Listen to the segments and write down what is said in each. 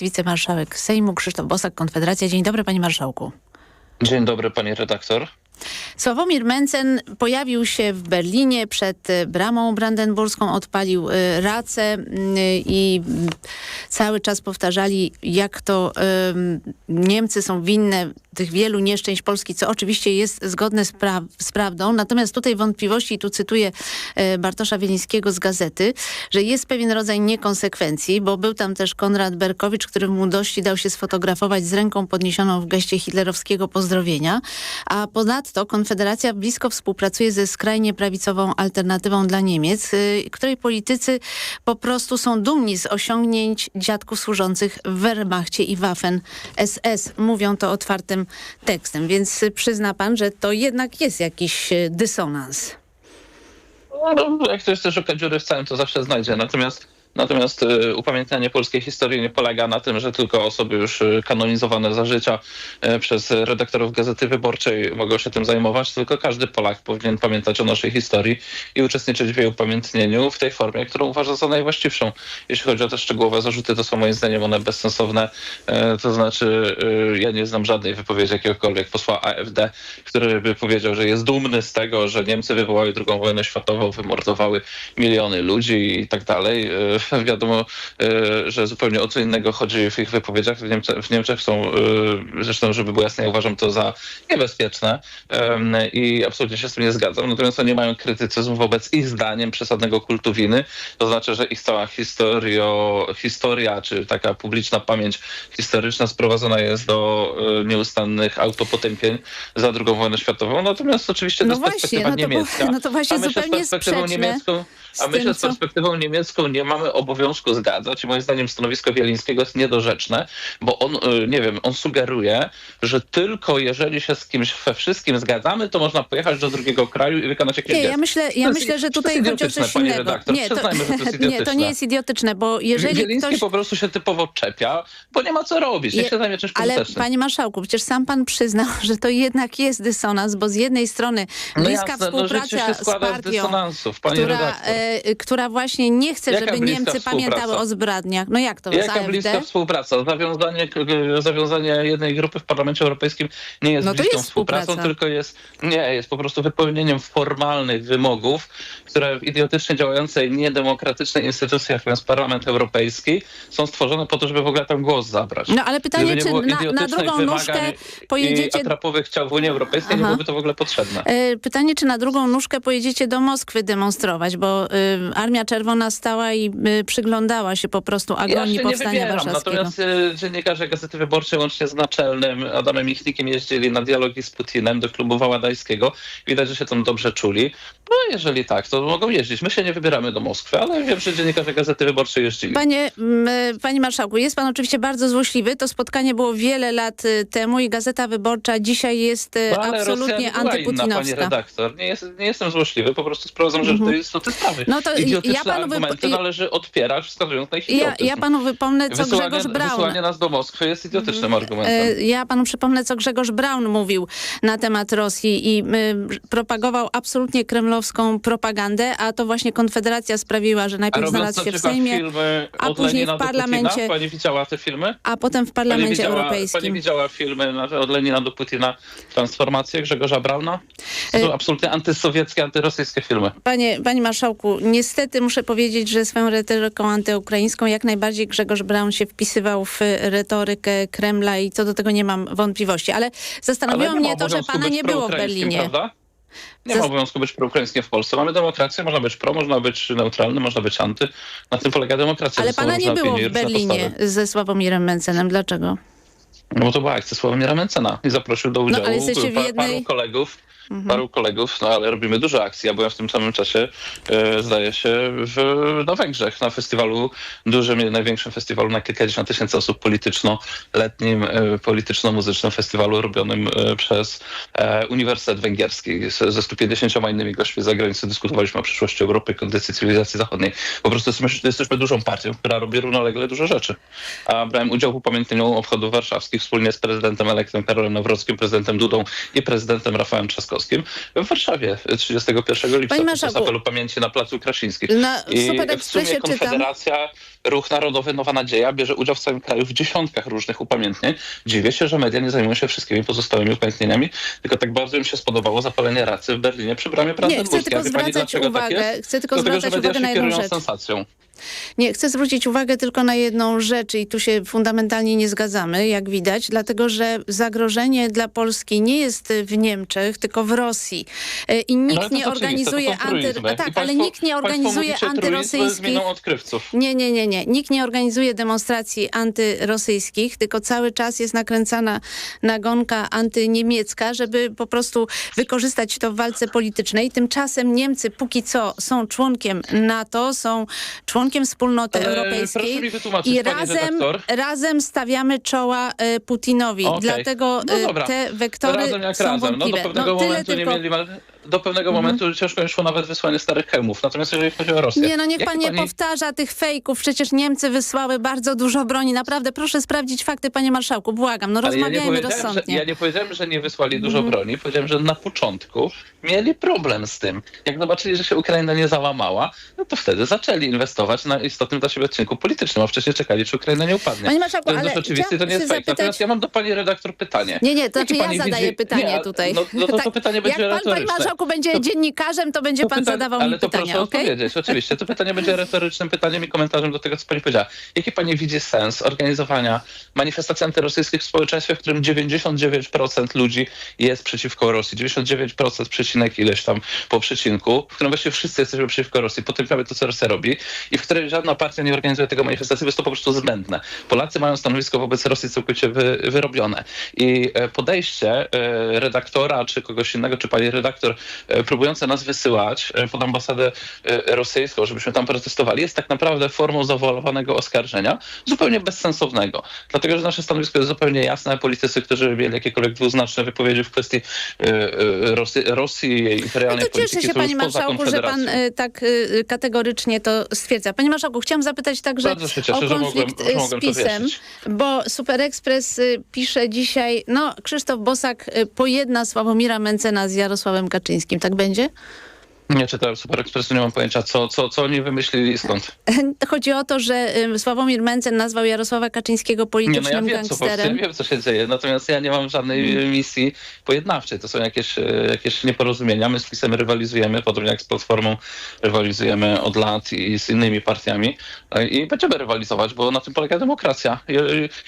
Wicemarszałek Sejmu Krzysztof Bosak, Konfederacja. Dzień dobry, panie marszałku. Dzień dobry, pani redaktor. Sławomir Mencen pojawił się w Berlinie przed e, bramą brandenburską, odpalił e, racę i cały czas powtarzali, jak to em, Niemcy są winne tych wielu nieszczęść Polski, co oczywiście jest zgodne z, pra z prawdą. Natomiast tutaj wątpliwości, tu cytuję e, Bartosza Wielińskiego z gazety, że jest pewien rodzaj niekonsekwencji, bo był tam też Konrad Berkowicz, który w młodości dał się sfotografować z ręką podniesioną w geście hitlerowskiego pozdrowienia, a ponadto Konfederacja blisko współpracuje ze skrajnie prawicową alternatywą dla Niemiec, y, której politycy po prostu są dumni z osiągnięć dziadków służących w Wehrmachcie i Waffen SS. Mówią to otwartym tekstem, więc przyzna pan, że to jednak jest jakiś y, dysonans. No, jak ktoś chce szukać dziury w całym, to zawsze znajdzie. Natomiast Natomiast y, upamiętnianie polskiej historii nie polega na tym, że tylko osoby już y, kanonizowane za życia y, przez redaktorów Gazety Wyborczej mogą się tym zajmować, tylko każdy Polak powinien pamiętać o naszej historii i uczestniczyć w jej upamiętnieniu w tej formie, którą uważa za najwłaściwszą. Jeśli chodzi o te szczegółowe zarzuty, to są moim zdaniem one bezsensowne. E, To znaczy, ja nie znam żadnej wypowiedzi jakiegokolwiek posła AfD, który by powiedział, że jest dumny z tego, że Niemcy wywołały II wojnę światową, wymordowały miliony ludzi i tak dalej. Wiadomo, e, że zupełnie o co innego chodzi w ich wypowiedziach. W, Niemce, w Niemczech są, e, zresztą, żeby było jasne, ja uważam to za niebezpieczne i absolutnie się z tym nie zgadzam. Natomiast oni mają krytycyzm wobec ich zdaniem przesadnego kultu winy. To znaczy, że ich cała historio, historia, czy taka publiczna pamięć historyczna sprowadzona jest do e, nieustannych autopotępień za II wojnę światową. Natomiast oczywiście to No jest właśnie, perspektywa no to, niemiecka. po- no to właśnie zupełnie perspektywą sprzeczne. niemiecką, a my się z perspektywą niemiecką nie mamy obowiązku zgadzać i moim zdaniem stanowisko Wielińskiego jest niedorzeczne, bo on, y, nie wiem, on sugeruje, że tylko jeżeli się z kimś we wszystkim zgadzamy, to można pojechać do drugiego kraju i wykonać jakieś Nie, ja myślę, ja myślę, że tutaj chodzi o coś innego. redaktor. Nie, to, to jest nie, to nie jest idiotyczne, bo jeżeli Wieliński ktoś... po prostu się typowo czepia, bo nie ma co robić, niech się zajmie czymś Ale panie marszałku, przecież sam pan przyznał, że to jednak jest dysonans, bo z jednej strony bliska No jasne, no życie współpraca się z partią, która, e, która właśnie nie chce, Jaka żeby bliska Niemcy pamiętały o zbrodniach. No jak to Jaka AfD? bliska współpraca? Zawiązanie, zawiązanie jednej grupy w Parlamencie Europejskim nie jest No bliską jest współpracą, współpraca. tylko jest, nie, jest po prostu wypełnieniem formalnych wymogów, które w idiotycznie działającej, niedemokratycznej instytucji, jaką jest Parlament Europejski, są stworzone po to, żeby w ogóle tam głos zabrać. No ale pytanie, nie czy na, na drugą nóżkę pojedziecie... atrapowych ciał w Unii Europejskiej, nie Aha. byłoby to w ogóle potrzebne. E, Pytanie, czy na drugą nóżkę pojedziecie do Moskwy demonstrować, bo y, Armia Czerwona stała i przyglądała się po prostu Ja agonii nie powstania wybieram, warszawskiego. natomiast e, dziennikarze Gazety Wyborczej łącznie z Naczelnym Adamem Michnikiem jeździli na dialogi z Putinem do klubu Waładajskiego. Widać, że się tam dobrze czuli. No jeżeli tak, to mogą jeździć. My się nie wybieramy do Moskwy, ale wiem, że dziennikarze Gazety Wyborczej jeździli. Panie, panie marszałku, jest pan oczywiście bardzo złośliwy. To spotkanie było wiele lat y, temu i Gazeta Wyborcza dzisiaj jest y, No, ale absolutnie Rosja nie była inna, pani antyputinowska. redaktor. Nie, jest, nie jestem złośliwy, po prostu sprowadzam rzeczy do istoty sprawy. No to Idiotyczne ja panu argumenty należy wskazując na ich Ja, ja panu wypomnę, co Wysyłanie, Grzegorz Braun... wysyłanie nas do Moskwy jest idiotycznym argumentem. E, Ja panu przypomnę, co Grzegorz Braun mówił na temat Rosji i propagował absolutnie kremlowską propagandę, a to właśnie Konfederacja sprawiła, że najpierw znalazł na się w Sejmie, a później w parlamencie- Putina, pani widziała te filmy? a potem w Pani Parlamencie widziała, pani Europejskim. widziała filmy od Lenina do Putina, transformację Grzegorza Brauna? To są E- absolutnie antysowieckie, antyrosyjskie filmy. Panie, panie marszałku, niestety muszę powiedzieć, że swoją retoryką antyukraińską jak najbardziej Grzegorz Braun się wpisywał w retorykę Kremla i co do tego nie mam wątpliwości. Ale zastanowiło ma mnie to, że pana nie było w Berlinie. Prawda? Nie ma obowiązku być proukraińskim w Polsce. Mamy demokrację, można być pro, można być neutralny, można być anty. Na tym polega demokracja. Ale pana nie było w Berlinie ze Sławomirem Mencenem. Dlaczego? No bo to była akcja Sławomira Mencena i zaprosił do udziału ale jesteście w jednej- paru kolegów. Mhm. Paru kolegów, no ale robimy dużo akcji. Ja byłem w tym samym czasie, e, zdaje się, w, na Węgrzech, na festiwalu, dużym, największym festiwalu na kilkadziesiąt tysięcy osób polityczno-letnim, e, polityczno-muzycznym festiwalu robionym e, przez e, Uniwersytet Węgierski z, ze 150 innymi gośćmi z zagranicy. Dyskutowaliśmy o przyszłości Europy, kondycji cywilizacji zachodniej. Po prostu jesteśmy, jesteśmy dużą partią, która robi równolegle dużo rzeczy. A brałem udział w upamiętnieniu obchodów warszawskich wspólnie z prezydentem elektem Karolem Nawrockim, prezydentem Dudą i prezydentem Rafałem Trzaskowskim. Kwiatkowskim w Warszawie 31 lipca podczas apelu pamięci na Placu Krasińskich. Na I w sumie Expressie czytam, Konfederacja, Ruch Narodowy Nowa Nadzieja bierze udział w całym kraju w dziesiątkach różnych upamiętnień. Dziwię się, że media nie zajmują się wszystkimi pozostałymi upamiętnieniami, tylko tak bardzo im się spodobało zapalenie racy w Berlinie przy bramie nie, chcę Brandenburskiej. tylko zwracać tak uwagę, jest? chcę tylko Dlatego, zwracać uwagę na jedną rzecz. sensacją. Nie, chcę zwrócić uwagę tylko na jedną rzecz i tu się fundamentalnie nie zgadzamy, jak widać, dlatego że zagrożenie dla Polski nie jest w Niemczech, tylko w Rosji. E, I No, nikt to nie organizuje anty... tak, I ale państwo- nikt nie państwo organizuje antyrosyjskich... Nie, nie, nie, nie. Nikt nie organizuje demonstracji antyrosyjskich, tylko cały czas jest nakręcana nagonka antyniemiecka, żeby po prostu wykorzystać to w walce politycznej. Tymczasem Niemcy póki co są członkiem NATO, są członkiem wspólnoty Ale proszę europejskiej i razem, razem stawiamy czoła e, Putinowi. Okej. Dlatego No e, te wektory razem jak są razem. No wątpliwe. do pewnego tyle momentu tylko. nie mieli, do pewnego momentu ciężko im szło nawet wysłanie starych hełmów. Natomiast jeżeli chodzi o Rosję. Nie, no niech pan nie pani- powtarza tych fejków. Przecież Niemcy wysłały bardzo dużo broni. Naprawdę, proszę sprawdzić fakty, panie marszałku. Błagam, no Ale ja nie, rozmawiajmy powiedziałem, że, rozsądnie. ja nie powiedziałem, że nie wysłali dużo Mhm. broni. Powiedziałem, że na początku mieli problem z tym. Jak zobaczyli, że się Ukraina nie załamała, no to wtedy zaczęli inwestować na istotnym dla siebie odcinku politycznym, a wcześniej czekali, czy Ukraina nie upadnie. Panie marszałku, to ale i to nie jest się Natomiast zapytać- ja mam do pani redaktor pytanie. Nie, nie, to znaczy ja zadaję widzi- pytanie Nie, tutaj. No, no to, to Tak, pytanie będzie Jak pan, panie marszałku, będzie To- dziennikarzem, to będzie To pan pyta- zadawał ale mi to pytania, proszę okej? odpowiedzieć, oczywiście. To pytanie będzie retorycznym pytaniem i komentarzem do tego, co pani powiedziała. Jaki pani widzi sens organizowania manifestacji antyrosyjskich w społeczeństwie, w którym 99% ludzi jest przeciwko Rosji, 99% przecinek ileś tam po przecinku, w którym właściwie wszyscy jesteśmy przeciwko Rosji, potępiamy to, co Rosja robi i w której żadna partia nie organizuje tego manifestacji, bo jest to po prostu zbędne. Polacy mają stanowisko wobec Rosji całkowicie wy, wyrobione. I e, podejście e, redaktora, czy kogoś innego, czy pani redaktor, próbujące nas wysyłać e, pod ambasadę e, rosyjską, żebyśmy tam protestowali, jest tak naprawdę formą zawoalowanego oskarżenia, zupełnie bezsensownego. Dlatego, że nasze stanowisko jest zupełnie jasne, politycy, którzy mieli jakiekolwiek dwuznaczne wypowiedzi w kwestii e, e, Rosji, Rosji i jej No imperialnej to cieszę polityki, się, są panie marszałku, że pan tak kategorycznie to stwierdza. Panie marszałku, chciałam zapytać także się cieszę, o mogłem, konflikt z mogłem to PiSem, bo Super Express pisze dzisiaj, no Krzysztof Bosak pojedna Sławomira Mencena z Jarosławem Kaczyńskim. Tak będzie? Nie czytałem Super Expressu, nie mam pojęcia, co, co, co oni wymyślili skąd. Chodzi o to, że Sławomir Mencen nazwał Jarosława Kaczyńskiego Nie, no politycznym ja wiem co, ja gangsterem. wiem, co się dzieje, natomiast ja nie mam żadnej Mhm. misji pojednawczej. To są jakieś, e, jakieś nieporozumienia. My z PiSem rywalizujemy, podobnie jak z Platformą rywalizujemy od lat i z innymi partiami E, i będziemy rywalizować, bo na tym polega demokracja. Ja,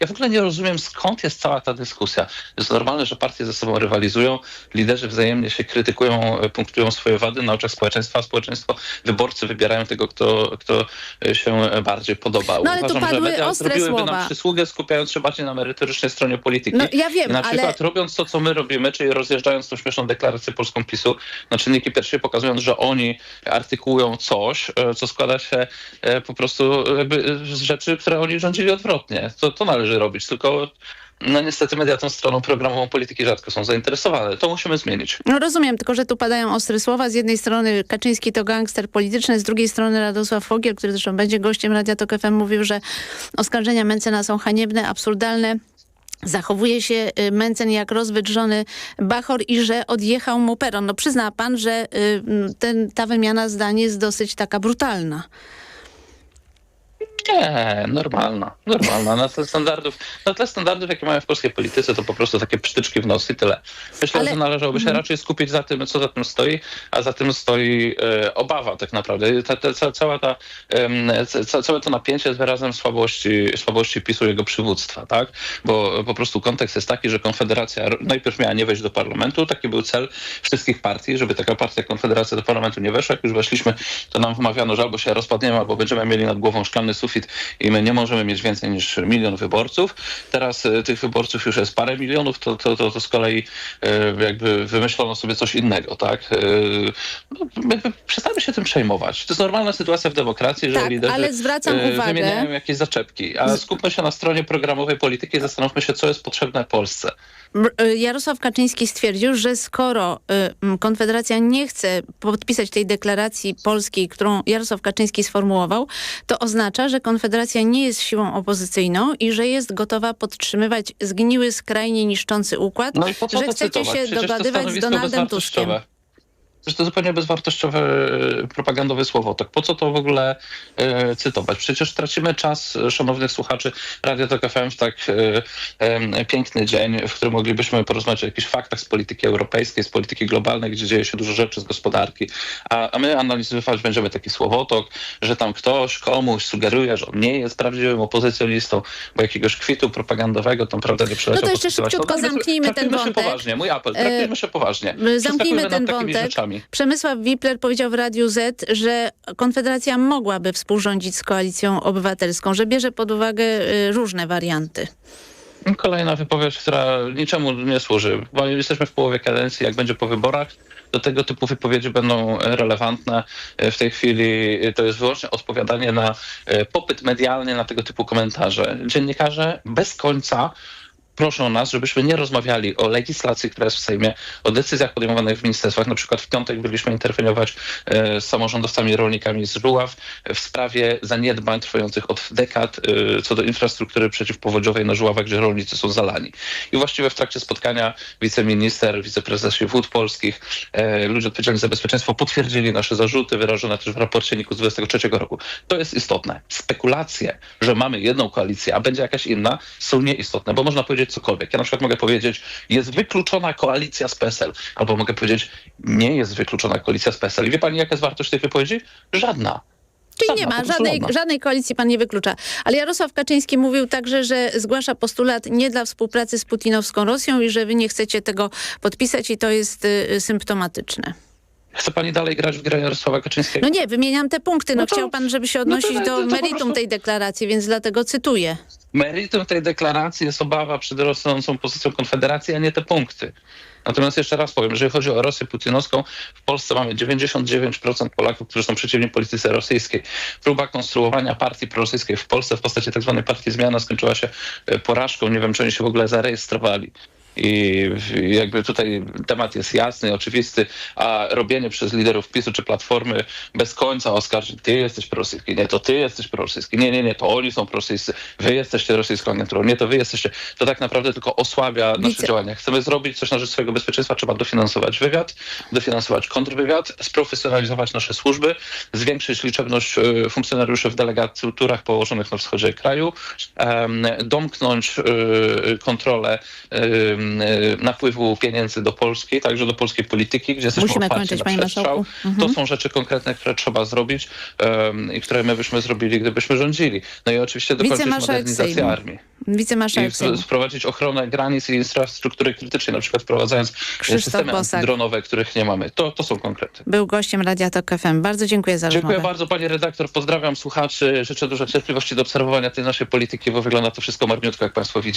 ja w ogóle nie rozumiem, skąd jest cała ta dyskusja. Jest normalne, że partie ze sobą rywalizują, liderzy wzajemnie się krytykują, e, punktują swoje wady na oczach społeczeństwa, a społeczeństwo, wyborcy wybierają tego, kto, kto e, się bardziej podoba. No ale tu Uważam, że padły media ostre zrobiłyby słowa. nam przysługę, skupiając się bardziej na merytorycznej stronie polityki. No ja I wiem, na ale przykład robiąc to, co my robimy, czyli rozjeżdżając tą śmieszną deklarację polską PiSu na czynniki pierwsze, pokazując, że oni artykułują coś, e, co składa się e, po prostu e, z rzeczy, które oni rządzili odwrotnie. To, to należy robić, tylko no niestety media tą stroną programową polityki rzadko są zainteresowane. To musimy zmienić. No rozumiem, tylko że tu padają ostre słowa. Z jednej strony Kaczyński to gangster polityczny, z drugiej strony Radosław Fogiel, który zresztą będzie gościem Radia Tok FM, mówił, że oskarżenia Mencena są haniebne, absurdalne. Zachowuje się y, Mencen jak rozwydrzony bachor i że odjechał mu peron. No przyzna pan, że y, ten, ta wymiana zdań jest dosyć taka brutalna. Nie, normalna, normalna. Na tle standardów, na tle standardów, jakie mamy w polskiej polityce, to po prostu takie psztyczki w nos i tyle. Myślę, Ale- że należałoby się Mhm. raczej skupić za tym, co za tym stoi, a za tym stoi e, obawa tak naprawdę. Ta, ta, ca, cała ta, em, ca, całe to napięcie jest wyrazem słabości, słabości PiSu jego przywództwa, tak? Bo po prostu kontekst jest taki, że Konfederacja najpierw miała nie wejść do parlamentu, taki był cel wszystkich partii, żeby taka partia Konfederacja do parlamentu nie weszła. Jak już weszliśmy, to nam wmawiano, że albo się rozpadniemy, albo będziemy mieli nad głową szklany sufit i my nie możemy mieć więcej niż milion wyborców. Teraz e, tych wyborców już jest parę milionów, to, to, to, to z kolei e, jakby wymyślono sobie coś innego, tak? E, no, my, się tym przejmować. To jest normalna sytuacja w demokracji, że Tak, liderzy ale zwracam uwagę- wymieniają jakieś zaczepki, a skupmy się na stronie programowej polityki i zastanówmy się, co jest potrzebne Polsce. Y, Jarosław Kaczyński stwierdził, że skoro y, Konfederacja nie chce podpisać tej deklaracji polskiej, którą Jarosław Kaczyński sformułował, to oznacza, że Konfederacja nie jest siłą opozycyjną i że jest gotowa podtrzymywać zgniły, skrajnie niszczący układ, No i po co że chcecie cytować? się Przecież dogadywać z Donaldem Tuskiem. Przecież to zupełnie bezwartościowe e, propagandowe słowo. Tak po co to w ogóle e, cytować? Przecież tracimy czas e, szanownych słuchaczy Radio Tok FM w tak e, e, piękny dzień, w którym moglibyśmy porozmawiać o jakichś faktach z polityki europejskiej, z polityki globalnej, gdzie dzieje się dużo rzeczy z gospodarki, a, a my analizować będziemy taki słowotok, że tam ktoś komuś sugeruje, że on nie jest prawdziwym opozycjonistą, bo jakiegoś kwitu propagandowego tam prawda nie przyleciał No to jeszcze szybciutko dajmy sobie- zamknijmy ten traktujmy się wątek. poważnie, mój apel, E, traktujmy się poważnie. Zamknijmy ten wątek. rzeczami. Przemysław Wipler powiedział w Radiu Z, że Konfederacja mogłaby współrządzić z Koalicją Obywatelską, że bierze pod uwagę y, różne warianty. Kolejna wypowiedź, która niczemu nie służy, bo jesteśmy w połowie kadencji, jak będzie po wyborach, to tego typu wypowiedzi będą relevantne. W tej chwili to jest wyłącznie odpowiadanie na popyt medialny na tego typu komentarze. Dziennikarze bez końca proszą nas, żebyśmy nie rozmawiali o legislacji, która jest w Sejmie, o decyzjach podejmowanych w ministerstwach. Na przykład w piątek byliśmy interweniować e, z samorządowcami, rolnikami z Żuław w sprawie zaniedbań trwających od dekad e, co do infrastruktury przeciwpowodziowej na Żuławach, gdzie rolnicy są zalani. I właściwie w trakcie spotkania wiceminister, wiceprezesi Wód Polskich, e, ludzie odpowiedzialni za bezpieczeństwo potwierdzili nasze zarzuty wyrażone też w raporcie NIK z 23 roku. To jest istotne. Spekulacje, że mamy jedną koalicję, a będzie jakaś inna, są nieistotne, bo można powiedzieć cokolwiek. Ja na przykład mogę powiedzieć, jest wykluczona koalicja z PSL, albo mogę powiedzieć, nie jest wykluczona koalicja z PSL. I wie pani, jaka jest wartość tej wypowiedzi? Żadna. Czyli Żadna, nie ma, żadnej, żadnej koalicji pan nie wyklucza. Ale Jarosław Kaczyński mówił także, że zgłasza postulat nie dla współpracy z putinowską Rosją i że wy nie chcecie tego podpisać i to jest y, symptomatyczne. Chce pani dalej grać w grę Jarosława Kaczyńskiego? No nie, wymieniam te punkty. No, No to- chciał pan, żeby się no to- odnosić to- do meritum prostu- tej deklaracji, więc dlatego cytuję. Meritum tej deklaracji jest obawa przed rosnącą pozycją Konfederacji, a nie te punkty. Natomiast jeszcze raz powiem, jeżeli chodzi o Rosję putinowską, w Polsce mamy 99% Polaków, którzy są przeciwni polityce rosyjskiej. Próba konstruowania partii prorosyjskiej w Polsce w postaci tzw. partii zmiana skończyła się e, porażką. Nie wiem, czy oni się w ogóle zarejestrowali. I jakby tutaj temat jest jasny, oczywisty, a robienie przez liderów PiSu czy Platformy bez końca oskarżeń, ty jesteś prorosyjski, nie, to ty jesteś prorosyjski, nie, nie, nie, to oni są prorosyjscy, wy jesteście rosyjską agenturą, nie, to wy jesteście, to tak naprawdę tylko osłabia nasze Wice- działania. Chcemy zrobić coś na rzecz swojego bezpieczeństwa, trzeba dofinansować wywiad, dofinansować kontrwywiad, sprofesjonalizować nasze służby, zwiększyć liczebność e, funkcjonariuszy w delegaturach położonych na wschodzie kraju, domknąć e, kontrolę napływu pieniędzy do Polski, także do polskiej polityki, gdzie jesteśmy Musimy kończyć, panie marszałku. Mhm. To są rzeczy konkretne, które trzeba zrobić em, i które my byśmy zrobili, gdybyśmy rządzili. No i oczywiście Wicemarszałek modernizację armii. Wicemarszałek I wprowadzić ochronę granic i infrastruktury krytycznej, na przykład wprowadzając e, Krzysztof systemy Bosak. dronowe, których nie mamy. To, to są konkrety. Był gościem Radia Tok FM. Bardzo dziękuję za Dziękuję rozmowę. bardzo pani redaktor, pozdrawiam słuchaczy, życzę dużo cierpliwości do obserwowania tej naszej polityki, bo wygląda to wszystko marniutko, jak państwo widzicie.